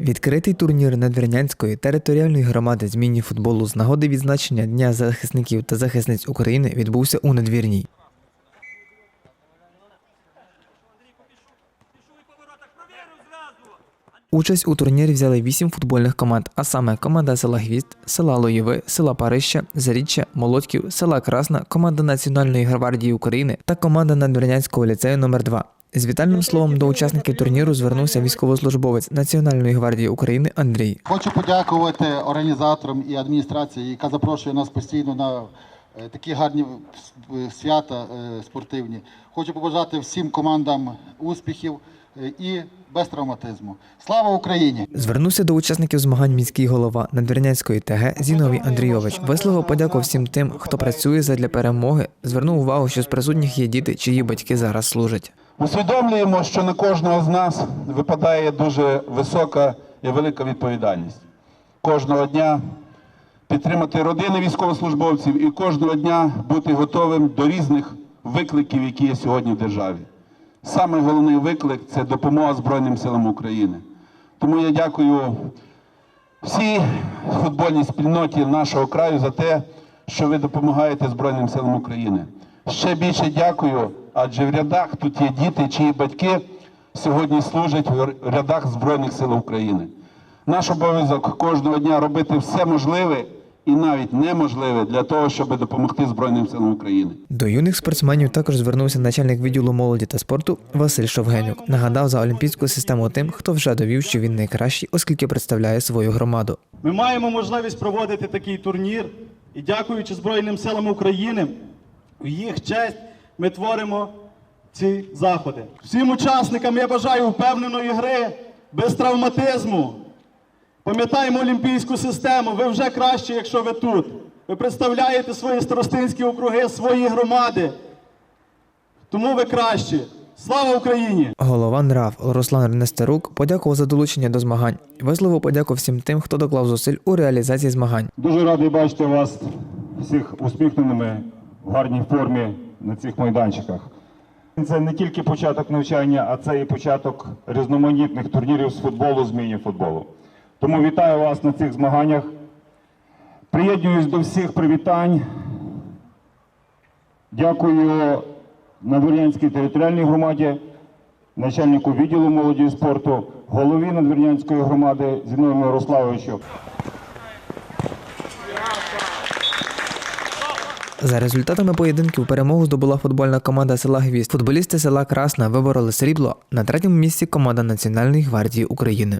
Відкритий турнір Надвірнянської територіальної громади з міні-футболу з нагоди відзначення Дня захисників та захисниць України відбувся у Надвірній. Участь у турнірі взяли вісім футбольних команд, а саме команда села Гвізд, села Лоєви, села Парища, Заріччя, Молодків, села Красна, команда Національної гвардії України та команда Надвірнянського ліцею номер 2 З вітальним словом до учасників турніру звернувся військовослужбовець Національної гвардії України Андрій. Хочу подякувати організаторам і адміністрації, яка запрошує нас постійно на е, такі гарні свята е, спортивні. Хочу побажати всім командам успіхів е, і без травматизму. Слава Україні! Звернувся до учасників змагань міський голова Надвірнянської ТГ Зіновій Андрійович. Висловив подяку всім тим, хто працює задля перемоги. Звернув увагу, що з присутніх є діти, чиї батьки зараз служать. Усвідомлюємо, що на кожного з нас випадає дуже висока і велика відповідальність. Кожного дня підтримати родини військовослужбовців і кожного дня бути готовим до різних викликів, які є сьогодні в державі. Саме головний виклик це допомога Збройним силам України. Тому я дякую всій футбольній спільноті нашого краю за те, що ви допомагаєте Збройним силам України. Ще більше дякую, адже в рядах тут є діти, чиї батьки сьогодні служать в рядах Збройних сил України. Наш обов'язок кожного дня робити все можливе і навіть неможливе для того, щоб допомогти Збройним силам України. До юних спортсменів також звернувся начальник відділу молоді та спорту Василь Шовгенюк. Нагадав за олімпійську систему тим, хто вже довів, що він найкращий, оскільки представляє свою громаду. Ми маємо можливість проводити такий турнір, і дякуючи Збройним силам України, в їх честь ми творимо ці заходи. Всім учасникам я бажаю впевненої гри, без травматизму. Пам'ятаємо олімпійську систему. Ви вже краще, якщо ви тут. Ви представляєте свої старостинські округи, свої громади. Тому ви кращі. Слава Україні! Голова НРАВ Руслан Нестерук подякував за долучення до змагань. Висловив подяку всім тим, хто доклав зусиль у реалізації змагань. Дуже радий бачити вас всіх усміхненими в гарній формі на цих майданчиках. Це не тільки початок навчання, а це і початок різноманітних турнірів з футболу, з міні-футболу. Тому вітаю вас на цих змаганнях. Приєднуюсь до всіх привітань. Дякую Надвірнянській територіальній громаді, начальнику відділу молоді і спорту, голові Надвірнянської громади Зіновію Мирославовичу. За результатами поєдинків перемогу здобула футбольна команда села Гвіст. Футболісти села Красна вибороли срібло. На третьому місці команда Національної гвардії України.